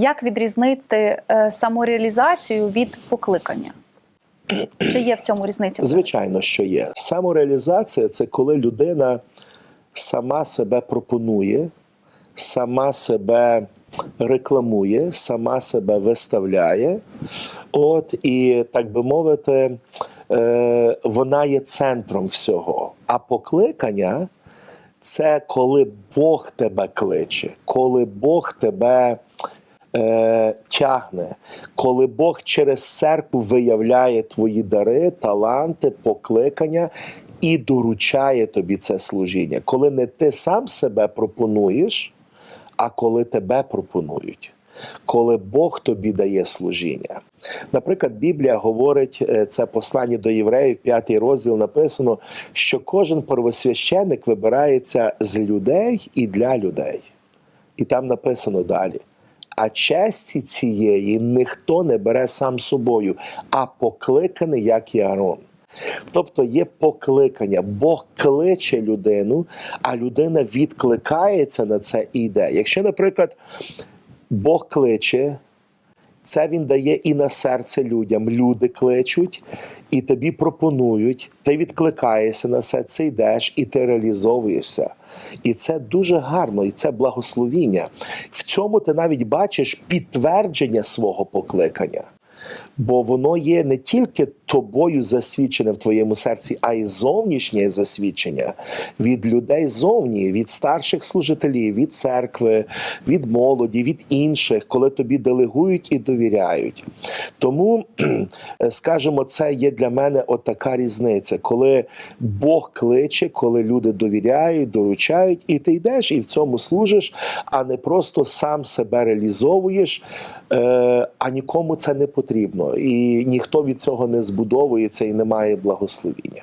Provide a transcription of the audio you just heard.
Як відрізнити е, самореалізацію від покликання? Чи є в цьому різниця? Звичайно, що є. Самореалізація це коли людина сама себе пропонує, сама себе рекламує, сама себе виставляє. От, і так би мовити, е, вона є центром всього. А покликання це коли Бог тебе кличе, коли Бог тебе е, тягне, коли Бог через церкву виявляє твої дари, таланти, покликання і доручає тобі це служіння. Коли не ти сам себе пропонуєш, а коли тебе пропонують. Коли Бог тобі дає служіння. Наприклад, Біблія говорить, е, це послання до євреїв, п'ятий розділ написано, що кожен первосвященник вибирається з людей і для людей. І там написано далі. А честі цієї ніхто не бере сам собою, а покликаний, як і Арон. Тобто є покликання, Бог кличе людину, а людина відкликається на це і йде. Якщо, наприклад, Бог кличе, це він дає і на серце людям. Люди кличуть, і тобі пропонують, ти відкликаєшся на це, це йдеш, і ти реалізовуєшся. І це дуже гарно, і це благословіння. В цьому ти навіть бачиш підтвердження свого покликання. Бо воно є не тільки тобою засвідчене в твоєму серці, а й зовнішнє засвідчення від людей зовні, від старших служителів, від церкви, від молоді, від інших, коли тобі делегують і довіряють. Тому, скажімо, це є для мене от така різниця, коли Бог кличе, коли люди довіряють, доручають, і ти йдеш і в цьому служиш, а не просто сам себе реалізовуєш, е, а нікому це не потрібно. І ніхто від цього не збудовується і немає благословіння.